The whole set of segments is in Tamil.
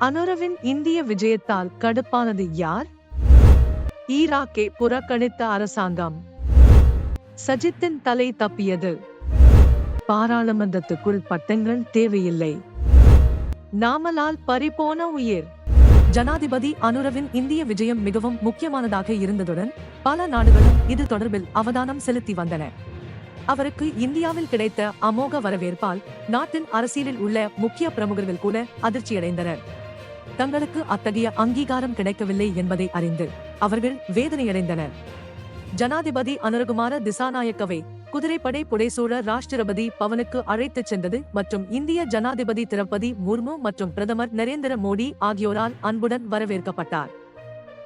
அனுரவின் இந்திய விஜயத்தால் கடுப்பானது யார்? ஈராக்கை புறக்கணித்த அரசாங்கம். சஜித்தின் தலை தப்பியது. பாராளுமன்றத்துக்குள் பட்டங்கள் தேவையில்லை. நாமலால் பறிபோன உயிர். ஜனாதிபதி அனுரவின் இந்திய விஜயம் மிகவும் முக்கியமானதாக இருந்ததுடன் பல நாடுகளும் இது தொடர்பில் அவதானம் செலுத்தி வந்தன. அவருக்கு இந்தியாவில் கிடைத்த அமோக வரவேற்பால் நாட்டின் அரசியலில் உள்ள முக்கிய பிரமுகர்கள் கூட அதிர்ச்சியடைந்தனர். தங்களுக்கு அத்தகைய அங்கீகாரம் கிடைக்கவில்லை என்பதை அறிந்து அவர்கள் வேதனையடைந்தனர். ஜனாதிபதி அனுரகுமார திசாநாயக்கவை குதிரைப்படை புடைசூழ ராஷ்டிரபதி பவனுக்கு அழைத்துச் சென்றது மற்றும் இந்திய ஜனாதிபதி திரௌபதி முர்மு மற்றும் பிரதமர் நரேந்திர மோடி ஆகியோரால் அன்புடன் வரவேற்கப்பட்டார்.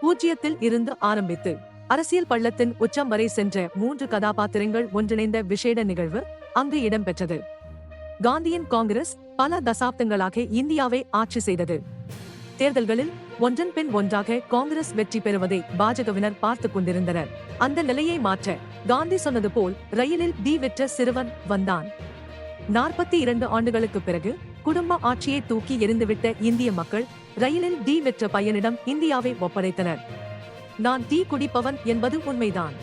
பூஜ்ஜியத்தில் இருந்து ஆரம்பித்து அரசியல் பள்ளத்தின் உச்சம் வரை சென்ற மூன்று கதாபாத்திரங்கள் ஒன்றிணைந்த விசேட நிகழ்வு அங்கு இடம்பெற்றது. காந்தியின் காங்கிரஸ் பல தசாப்தங்களாக இந்தியாவை ஆட்சி செய்தது. தேர்தல்களில் ஒன்றன் பின் ஒன்றாக காங்கிரஸ் வெற்றி பெறுவதை பாஜகவினர் பார்த்து கொண்டிருந்தனர். அந்த நிலையை மாற்ற காந்தி சொன்னது போல் ரயிலில் டி வெற்ற சிறுவன் வந்தான். நாற்பத்தி இரண்டு ஆண்டுகளுக்கு பிறகு குடும்ப ஆட்சியை தூக்கி எறிந்துவிட்ட இந்திய மக்கள் ரயிலில் டி வெற்ற பையனிடம் இந்தியாவை ஒப்படைத்தனர். நான் தீ குடிப்பவன் என்பது உண்மைதான்.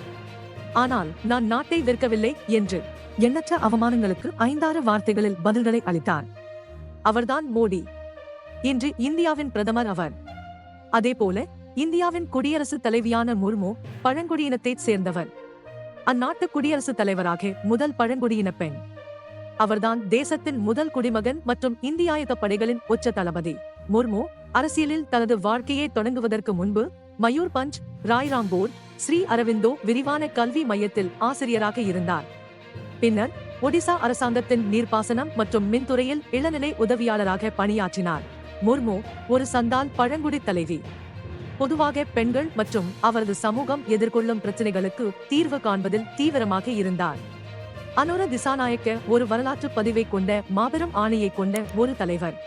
ஆனால் நான் நாட்டை விற்கவில்லை என்று எண்ணற்ற அவமானங்களுக்கு ஐந்தாறு வார்த்தைகளில் பதில்களை அளித்தார். அவர்தான் மோடி. இன்று இந்தியாவின் பிரதமர் அவர் அதேபோல இந்தியாவின் குடியரசுத் தலைவியான முர்மு பழங்குடியினத்தைச் சேர்ந்தவர். அந்நாட்டு குடியரசுத் தலைவராக முதல் பழங்குடியின பெண். அவர்தான் தேசத்தின் முதல் குடிமகன் மற்றும் இந்தியாயுத படைகளின் உச்ச தளபதி. முர்மு அரசியலில் தனது வாழ்க்கையை தொடங்குவதற்கு முன்பு மயூர் பஞ்ச் ராய்ராம்பூர் ஸ்ரீ அரவிந்தோ விரிவான கல்வி மையத்தில் ஆசிரியராக இருந்தார். பின்னர் ஒடிசா அரசாங்கத்தின் நீர்ப்பாசனம் மற்றும் மின்துறையில் இளநிலை உதவியாளராக பணியாற்றினார். முர்மு ஒரு சந்தால் பழங்குடி தலைவி. பொதுவாக பெண்கள் மற்றும் அவரது சமூகம் எதிர்கொள்ளும் பிரச்சனைகளுக்கு தீர்வு காண்பதில் தீவிரமாக இருந்தார். அனுர திசாநாயக்க ஒரு வரலாற்று பதிவை கொண்ட மாபெரும் ஆணையை கொண்ட ஒரு தலைவர்.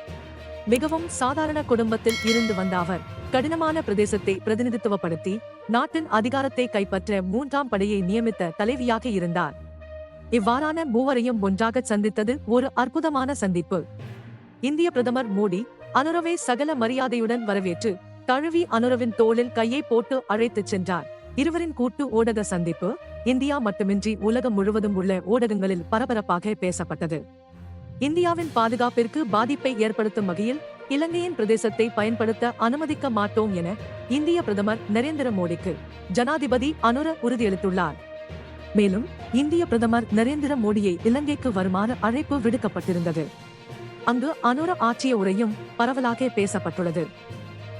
மிகவும் சாதாரண குடும்பத்தில் இருந்து வந்த அவர் கடினமான பிரதேசத்தை பிரதிநிதித்துவப்படுத்தி நாட்டின் அதிகாரத்தை கைப்பற்ற மூன்றாம் படையை நியமித்த தலைவியாக இருந்தார். இவ்வாறான மூவரையும் ஒன்றாக சந்தித்தது ஒரு அற்புதமான சந்திப்பு. இந்திய பிரதமர் மோடி அனுரவை சகல மரியாதையுடன் வரவேற்று தழுவி அனுரவின் தோளில் கையை போட்டு அழைத்துச் சென்றார். இருவரின் கூட்டு ஊடக சந்திப்பு இந்தியா மட்டுமின்றி உலகம் முழுவதும் உள்ள ஊடகங்களில் பரபரப்பாக பேசப்பட்டது. இந்தியாவின் பாதுகாப்பிற்கு பாதிப்பை ஏற்படுத்தும் வகையில் இலங்கையின் பிரதேசத்தை பயன்படுத்த அனுமதிக்க மாட்டோம் என இந்திய பிரதமர் நரேந்திர மோடிக்கு ஜனாதிபதி அனுர உறுதியளித்துள்ளார். மேலும் இந்திய பிரதமர் நரேந்திர மோடியை இலங்கைக்கு வருமாறு அழைப்பு விடுக்கப்பட்டிருந்தது. அங்கு அனுர ஆற்றிய உரையும் பரவலாக பேசப்பட்டுள்ளது.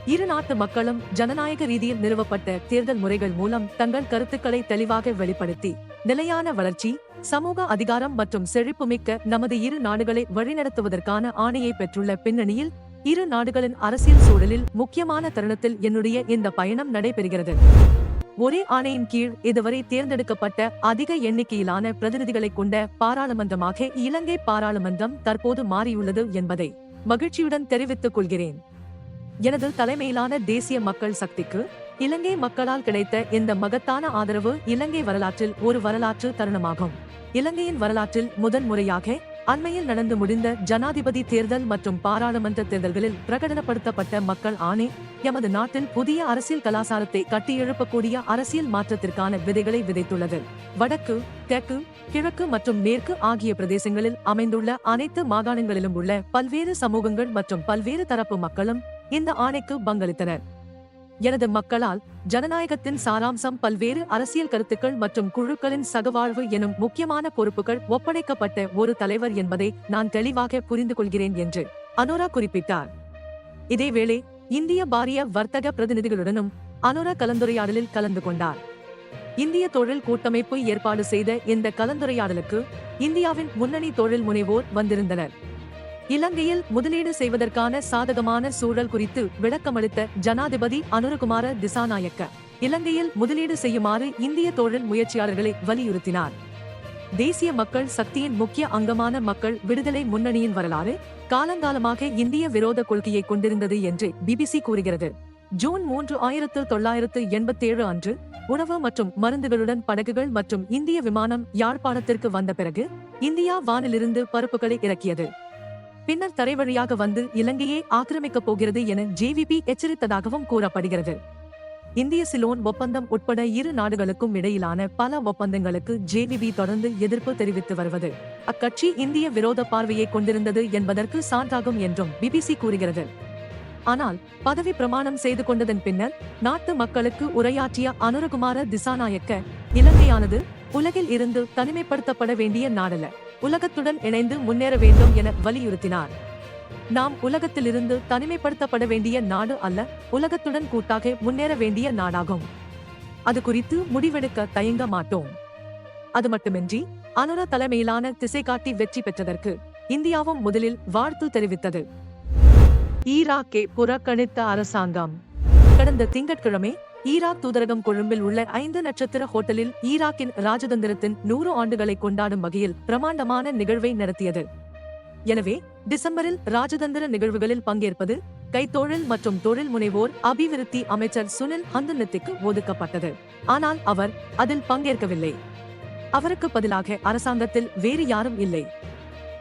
இரு நாட்டு மக்களும் ஜனநாயக ரீதியில் நிறுவப்பட்ட தேர்தல் முறைகள் மூலம் தங்கள் கருத்துக்களை தெளிவாக வெளிப்படுத்தி நிலையான வளர்ச்சி சமூக அதிகாரம் மற்றும் செழிப்புமிக்க நமது இரு நாடுகளை வழிநடத்துவதற்கான ஆணையை பெற்றுள்ள பின்னணியில் இரு நாடுகளின் அரசியல் சூழலில் முக்கியமான தருணத்தில் என்னுடைய இந்த பயணம் நடைபெறுகிறது. ஒரே ஆணையின் கீழ் இதுவரை தேர்ந்தெடுக்கப்பட்ட அதிக எண்ணிக்கையிலான பிரதிநிதிகளை கொண்ட பாராளுமன்றமாக இலங்கை பாராளுமன்றம் தற்போது மாறியுள்ளது என்பதை மகிழ்ச்சியுடன் தெரிவித்துக் கொள்கிறேன். எனது தலைமையிலான தேசிய மக்கள் சக்திக்கு இலங்கை மக்களால் கிடைத்த இந்த மகத்தான ஆதரவு இலங்கை வரலாற்றில் ஒரு வரலாற்று தருணமாகும். இலங்கையின் வரலாற்றில் முதன் முறையாக அண்மையில் நடந்து முடிந்த ஜனாதிபதி தேர்தல் மற்றும் பாராளுமன்ற தேர்தல்களில் பிரகடனப்படுத்தப்பட்ட மக்கள் ஆணை எமது நாட்டில் புதிய அரசியல் கலாசாரத்தை கட்டியெழுப்பக்கூடிய அரசியல் மாற்றத்திற்கான விதைகளை விதைத்துள்ளது. வடக்கு தெற்கு கிழக்கு மற்றும் மேற்கு ஆகிய பிரதேசங்களில் அமைந்துள்ள அனைத்து மாகாணங்களிலும் உள்ள பல்வேறு சமூகங்கள் மற்றும் பல்வேறு தரப்பு மக்களும் இந்த ஆணைக்கு பங்களித்தனர். எனது மக்களால் ஜனநாயகத்தின் சாராம்சம் பல்வேறு அரசியல் கருத்துக்கள் மற்றும் குழுக்களின் சகவாழ்வு எனும் முக்கியமான பொறுப்புகள் ஒப்படைக்கப்பட்ட ஒரு தலைவர் என்பதை நான் தெளிவாக புரிந்து கொள்கிறேன் என்று அனோரா குறிப்பிட்டார். இதேவேளை இந்திய பாரிய வர்த்தக பிரதிநிதிகளுடனும் அனோரா கலந்துரையாடலில் கலந்து கொண்டார். இந்திய தொழில் கூட்டமைப்பு ஏற்பாடு செய்த இந்த கலந்துரையாடலுக்கு இந்தியாவின் முன்னணி தொழில் முனைவோர் வந்திருந்தனர். இலங்கையில் முதலீடு செய்வதற்கான சாதகமான சூழல் குறித்து விளக்கமளித்த ஜனாதிபதி அனுரகுமார திசாநாயக்க இலங்கையில் முதலீடு செய்யுமாறு இந்திய தொழில் முயற்சியாளர்களை வலியுறுத்தினார். தேசிய மக்கள் சக்தியின் முக்கிய அங்கமான மக்கள் விடுதலை முன்னணியின் வரலாறு காலங்காலமாக இந்திய விரோத கொள்கையை கொண்டிருந்தது என்று பிபிசி கூறுகிறது. ஜூன் மூன்று ஆயிரத்து தொள்ளாயிரத்து எண்பத்தேழு அன்று உணவு மற்றும் மருந்துகளுடன் படகுகள் மற்றும் இந்திய விமானம் யாழ்ப்பாணத்திற்கு வந்த பிறகு இந்தியா வானிலிருந்து பருப்புகளை இறக்கியது. பின்னர் தரை வழியாக வந்து இலங்கையை ஆக்கிரமிக்கப் போகிறது என ஜேவிபி எச்சரித்ததாகவும் கூறப்படுகிறது. இந்திய சிலோன் ஒப்பந்தம் உட்பட இரு நாடுகளுக்கும் இடையிலான பல ஒப்பந்தங்களுக்கு ஜேவிபி தொடர்ந்து எதிர்ப்பு தெரிவித்து வருவது. அக்கட்சி இந்திய விரோத பார்வையை கொண்டிருந்தது என்பதற்கு சான்றாகும் என்றும் பிபிசி கூறுகிறது. ஆனால் பதவி பிரமாணம் செய்து கொண்டதன் பின்னர் நாட்டு மக்களுக்கு உரையாற்றிய அனுரகுமார திசாநாயக்க இலங்கையானது உலகில் இருந்து தனிமைப்படுத்தப்பட வேண்டிய நாடல்ல. உலகத்துடன் இணைந்து முன்னேற வேண்டும் என வலியுறுத்தினார். நாம் உலகத்திலிருந்து தனிமைப்படுத்தப்பட வேண்டிய நாடு அல்ல உலகத்துடன் கூட்டாக முன்னேற வேண்டிய நாடாகும். அது குறித்து முடிவெடுக்க தயங்க மாட்டோம். அது மட்டுமின்றி அனுர தலைமையிலான திசைகாட்டி வெற்றி பெற்றதற்கு இந்தியாவும் முதலில் வாழ்த்து தெரிவித்தது. ஈராக்கை புறக்கணித்த அரசாங்கம். கடந்த திங்கட்கிழமை ஈராக் தூதரகம் கொழும்பில் உள்ள ஐந்து நட்சத்திர ஹோட்டலில் ஈராக்கின் ராஜதந்திரத்தின் நூறு ஆண்டுகளை கொண்டாடும் வகையில் பிரமாண்டமான நிகழ்வை நடத்தியது. எனவே டிசம்பரில் ராஜதந்திர நிகழ்வுகளில் பங்கேற்பது கைத்தொழில் மற்றும் தொழில் முனைவோர் அபிவிருத்தி அமைச்சர் சுனில் ஹந்தனத்திற்கு ஒதுக்கப்பட்டது. ஆனால் அவர் அதில் பங்கேற்கவில்லை. அவருக்கு பதிலாக அரசாங்கத்தில் வேறு யாரும் இல்லை.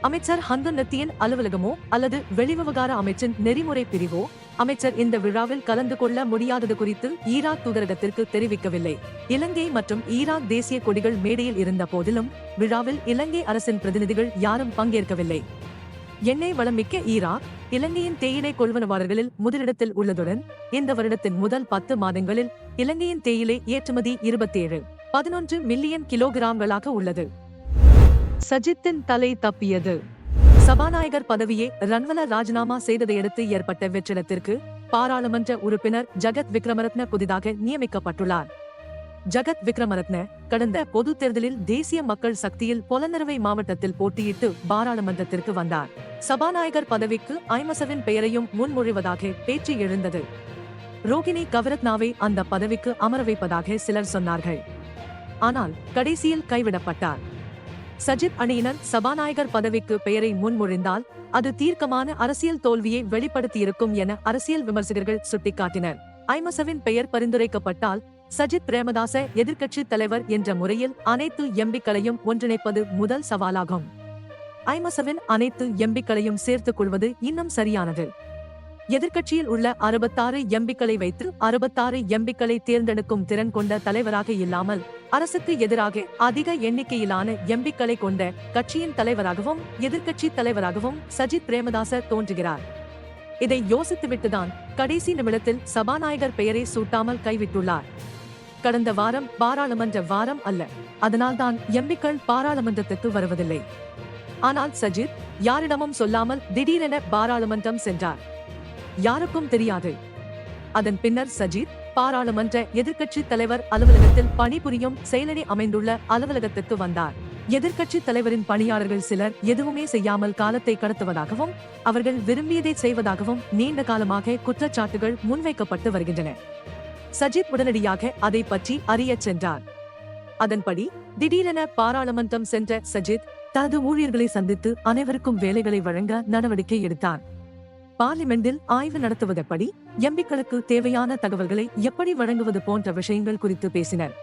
அமைச்சர் ஹந்தனத்தியின் அலுவலகமோ அல்லது வெளிவிவகார அமைச்சின் நெறிமுறை பிரிவோ அமைச்சர் இந்த விழாவில் கலந்து கொள்ள முடியாதது குறித்து ஈராக் தூதரகத்திற்கு தெரிவிக்கவில்லை. இலங்கை மற்றும் ஈராக் தேசிய கொடிகள் மேடையில் இருந்த போதிலும் விழாவில் இலங்கை அரசின் பிரதிநிதிகள் யாரும் பங்கேற்கவில்லை. எண்ணெய் வளமிக்க ஈராக் இலங்கையின் தேயிலை கொள்வனவாளர்களில் முதலிடத்தில் உள்ளதுடன் இந்த வருடத்தின் முதல் பத்து மாதங்களில் இலங்கையின் தேயிலை ஏற்றுமதி இருபத்தேழு பதினொன்று மில்லியன் கிலோகிராம்களாக உள்ளது. சஜித்தின் தலை தப்பியது. சபாநாயகர் பதவியை ரன்வல ராஜினாமா செய்ததையடுத்து ஏற்பட்ட வெற்றிடத்திற்கு பாராளுமன்ற உறுப்பினர் ஜகத் விக்ரமரத்ன புதிதாக நியமிக்கப்பட்டுள்ளார். ஜகத் விக்ரமரத்ன கடந்த பொதுத் தேர்தலில் தேசிய மக்கள் சக்தியில் பொலனறுவை மாவட்டத்தில் போட்டியிட்டு பாராளுமன்றத்திற்கு வந்தார். சபாநாயகர் பதவிக்கு ஐமசவின் பெயரையும் முன்மொழிவதாக பேச்சு எழுந்தது. ரோகிணி கவரத்னாவை அந்த பதவிக்கு அமர வைப்பதாக சிலர் சொன்னார்கள். ஆனால் கடைசியில் கைவிடப்பட்டார். சஜித் அணியினர் சபாநாயகர் பதவிக்கு பெயரை முன்மொழிந்தால் அது தீர்க்கமான அரசியல் தோல்வியை வெளிப்படுத்தியிருக்கும் என அரசியல் விமர்சகர்கள் சுட்டிக்காட்டினர். ஐமசவின் பெயர் பரிந்துரைக்கப்பட்டால் சஜித் பிரேமதாச எதிர்க்கட்சி தலைவர் என்ற முறையில் அனைத்து எம்பிக்களையும் ஒன்றிணைப்பது முதல் சவாலாகும். ஐமசவின் அனைத்து எம்பிக்களையும் சேர்த்துக் கொள்வது இன்னும் சரியானது. எதிர்க்கட்சியில் உள்ள அறுபத்தாறு எம்பிக்களை வைத்து அறுபத்தாறு எம்பிக்களை தேர்ந்தெடுக்கும் திறன் கொண்ட தலைவராக இல்லாமல் அரசுக்கு எதிராக அதிக எண்ணிக்கையிலான எம்பிக்களை கொண்ட கட்சியின் தலைவராகவும் எதிர்க்கட்சி தலைவராகவும் சஜித் பிரேமதாச தோன்றுகிறார். இதை யோசித்துவிட்டுதான் கடைசி நிமிடத்தில் சபாநாயகர் பெயரை சூட்டாமல் கைவிட்டுள்ளார். கடந்த வாரம் பாராளுமன்ற வாரம் அல்ல அதனால்தான் எம்பிக்கள் பாராளுமன்றத்துக்கு வருவதில்லை. ஆனால் சஜித் யாரிடமும் சொல்லாமல் திடீரென பாராளுமன்றம் சென்றார். யாருக்கும் தெரியாது. அதன் பின்னர் சஜித் பாராளுமன்ற எதிர்க்கட்சி தலைவர் அலுவலகத்தில் பணிபுரியும் செயலணி அமைந்துள்ள அலுவலகத்துக்கு வந்தார். எதிர்க்கட்சி தலைவரின் பணியாளர்கள் சிலர் எதுவுமே செய்யாமல் காலத்தை கடத்துவதாகவும் அவர்கள் விரும்பியதை செய்வதாகவும் நீண்ட காலமாக குற்றச்சாட்டுகள் முன்வைக்கப்பட்டு வருகின்றன. சஜித் உடனடியாக அதை பற்றி அறியச் சென்றார். அதன்படி திடீரென பாராளுமன்றம் சென்ற சஜித் தனது ஊழியர்களை சந்தித்து அனைவருக்கும் வேலைகளை வழங்க நடவடிக்கை எடுத்தார். பார்லிமெண்டில் ஆய்வு நடத்துவதெப்படி எம்பிக்களுக்கு தேவையான தகவல்களை எப்படி வழங்குவது போன்ற விஷயங்கள் குறித்து பேசினர்.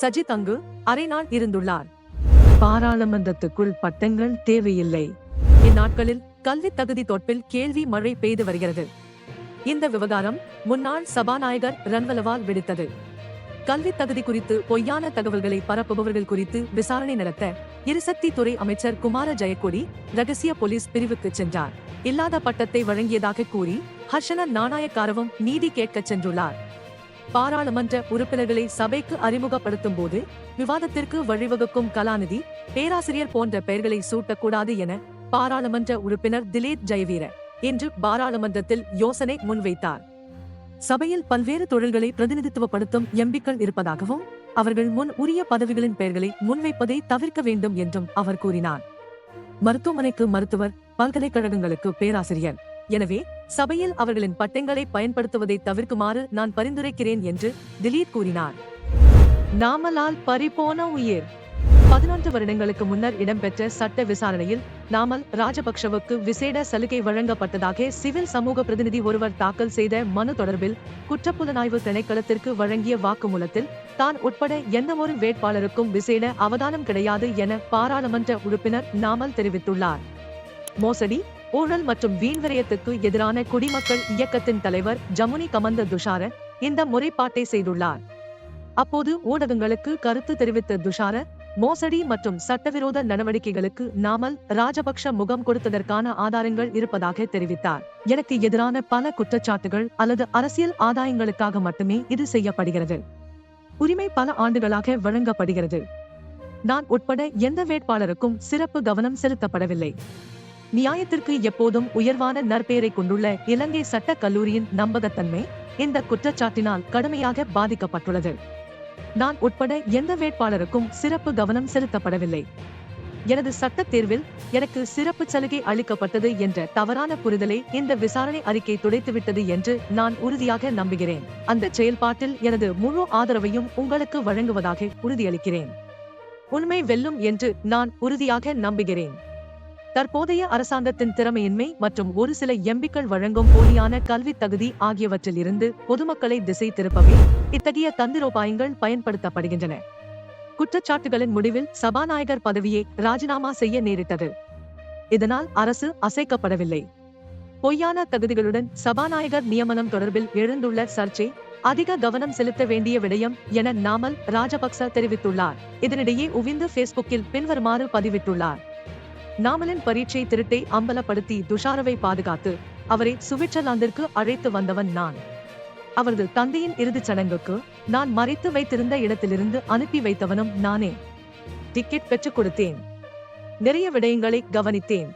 சஜித் அங்கு அரை நாள் இருந்துள்ளார். பாராளுமன்றத்துக்குள் பட்டங்கள் தேவையில்லை. இந்நாட்களில் கல்வி தகுதி தொட்பில் கேள்வி மழை பெய்து வருகிறது. இந்த விவகாரம் முன்னாள் சபாநாயகர் ரன்வலவால் விடுத்தது. கல்வி தகுதி குறித்து பொய்யான தகவல்களை பரப்புபவர்கள் குறித்து விசாரணை நடத்த எரிசக்தி துறை அமைச்சர் குமார ஜெயக்கொடி ரகசிய போலீஸ் பிரிவுக்கு சென்றார். இல்லாத பட்டத்தை வழங்கியதாக கூறி ஹர்ஷன நாணயக்காரவும் நீதி கேட்கச் சென்றுள்ளார். பாராளுமன்ற உறுப்பினர்களை சபைக்கு அறிமுகப்படுத்தும் போது விவாதத்திற்கு வழிவகுக்கும் கலாநிதி பேராசிரியர் போன்ற பெயர்களை சூட்டக்கூடாது என பாராளுமன்ற உறுப்பினர் திலீப் ஜெயவீர இன்று பாராளுமன்றத்தில் யோசனை முன்வைத்தார். சபையில் பல்வேறு தொழில்களை பிரதிநிதித்துவப்படுத்தும் எம்பிக்கள் இருப்பதாகவும் அவர்கள் முன் உரிய பதவிகளின் பெயர்களை முன்வைப்பதை தவிர்க்க வேண்டும் என்றும் அவர் கூறினார். மருத்துவமனைக்கு மருத்துவர் பல்கலைக்கழகங்களுக்கு பேராசிரியர். எனவே சபையில் அவர்களின் பட்டங்களை பயன்படுத்துவதை தவிர்க்குமாறு நான் பரிந்துரைக்கிறேன் என்று திலீப் கூறினார். நாமலால் பறிபோன உயிர். பதினொன்று வருடங்களுக்கு முன்னர் இடம்பெற்ற சட்ட விசாரணையில் நாமல் ராஜபக்ஷவுக்கு விசேட சலுகை வழங்கப்பட்டதாக சிவில் சமூக பிரதிநிதி ஒருவர் தாக்கல் செய்த மனு தொடர்பில் குற்றப்புலனாய்வு திணைக்களத்திற்கு வழங்கிய வாக்குமூலத்தில் தான் உட்பட எந்தவொரு வேட்பாளருக்கும் விசேட அவதானம் கிடையாது என பாராளுமன்ற உறுப்பினர் நாமல் தெரிவித்துள்ளார். மோசடி ஊழல் மற்றும் வீண்விரயத்துக்கு எதிரான குடிமக்கள் இயக்கத்தின் தலைவர் ஜமுனி கமந்த துஷார இந்த முறைப்பாட்டை செய்துள்ளார். அப்போது ஊடகங்களுக்கு கருத்து தெரிவித்த துஷார மோசடி மற்றும் சட்டவிரோத நடவடிக்கைகளுக்கு நாமல் ராஜபக்ஷ முகம் கொடுத்ததற்கான ஆதாரங்கள் இருப்பதாக தெரிவித்தார். எனக்கு எதிரான பல குற்றச்சாட்டுகள் அல்லது அரசியல் ஆதாயங்களுக்காக மட்டுமே இது செய்யப்படுகிறது. உரிமை பல ஆண்டுகளாக வழங்கப்படுகிறது. நான் உட்பட எந்த வேட்பாளருக்கும் சிறப்பு கவனம் செலுத்தப்படவில்லை. நியாயத்திற்கு எப்போதும் உயர்வான நற்பெயரை கொண்டுள்ள இலங்கை சட்ட கல்லூரியின் நம்பகத்தன்மை இந்த குற்றச்சாட்டினால் கடுமையாக பாதிக்கப்பட்டுள்ளது. நான் உட்பட எந்த வேட்பாளருக்கும் சிறப்பு கவனம் செலுத்தப்படவில்லை. எனது சட்டத் தேர்வில் எனக்கு சிறப்பு சலுகை அளிக்கப்பட்டது என்ற தவறான புரிதலை இந்த விசாரணை அறிக்கை துடைத்துவிட்டது என்று நான் உறுதியாக நம்புகிறேன். அந்த செயல்பாட்டில் எனது முழு ஆதரவையும் உங்களுக்கு வழங்குவதாக உறுதியளிக்கிறேன். உண்மை வெல்லும் என்று நான் உறுதியாக நம்புகிறேன். தற்போதைய அரசாங்கத்தின் திறமையின்மை மற்றும் ஒரு சில எம்பிக்கள் வழங்கும் போலியான கல்வி தகுதி ஆகியவற்றில் இருந்து பொதுமக்களை திசை திருப்பவே இத்தகைய தந்திரோபாயங்கள் பயன்படுத்தப்படுகின்றன. குற்றச்சாட்டுகளின் முடிவில் சபாநாயகர் பதவியை ராஜினாமா செய்ய நேரிட்டது. இதனால் அரசு அசைக்கப்படவில்லை. பொய்யான தகுதிகளுடன் சபாநாயகர் நியமனம் தொடர்பில் எழுந்துள்ள சர்ச்சை அதிக கவனம் செலுத்த வேண்டிய விடயம் என நாமல் ராஜபக்ச தெரிவித்துள்ளார். இதனிடையே உவிந்து பேஸ்புக்கில் பின்வருமாறு பதிவிட்டுள்ளார். நாமலின் பரீட்சை திருட்டை அம்பலப்படுத்தி துஷாரவை பாதுகாத்து அவரை சுவிட்சர்லாந்திற்கு அழைத்து வந்தவன் நான். அவரது தந்தையின் இறுதிச் சடங்குக்கு நான் மறைத்து வைத்திருந்த இடத்திலிருந்து அனுப்பி வைத்தவனும் நானே. டிக்கெட் பெற்றுக் கொடுத்தேன். நிறைய விடயங்களை கவனித்தேன்.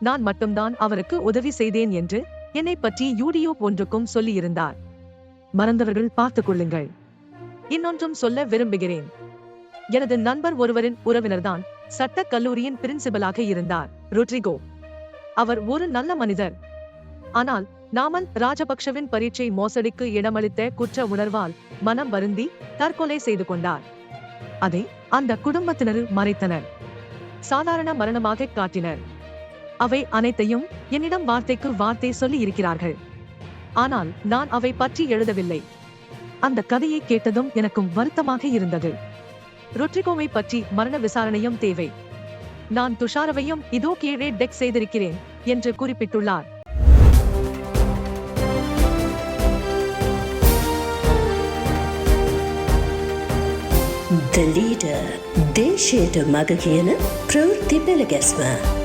நான் மட்டும்தான் அவருக்கு உதவி செய்தேன் என்று என்னை பற்றி யூடியூப் ஒன்றுக்கும் சொல்லியிருந்தார். மறந்தவர்கள் பார்த்துக் கொள்ளுங்கள். இன்னொன்றும் சொல்ல விரும்புகிறேன். எனது நண்பர் ஒருவரின் உறவினர்தான் சட்டக் கல்லூரியின் பிரின்சிபலாக இருந்தார் ரொட்ரிகோ. அவர் ஒரு நல்ல மனிதர். ஆனால் நாமல் ராஜபக்ஷவின் பரீட்சை மோசடிக்கு இடமளித்த குற்ற உணர்வால் மனம் வருந்தி தற்கொலை செய்து கொண்டார். அதை அந்த குடும்பத்தினர் மறைத்தனர். சாதாரண மரணமாக காட்டினர். அவை அனைத்தையும் என்னிடம் வார்த்தைக்கு வார்த்தை சொல்லி இருக்கிறார்கள். ஆனால் நான் அவை பற்றி எழுதவில்லை. அந்த கதையை கேட்டதும் எனக்கும் வருத்தமாக இருந்தது. ரொட்ரிகோவை பற்றி மரண விசாரணையும் தேவை நான் துஷாரவையும் இதோ கீழே டெக் செய்திருக்கிறேன் என்று குறிப்பிட்டுள்ளார் The leader, they share the Magagana, Prurti Belagasma.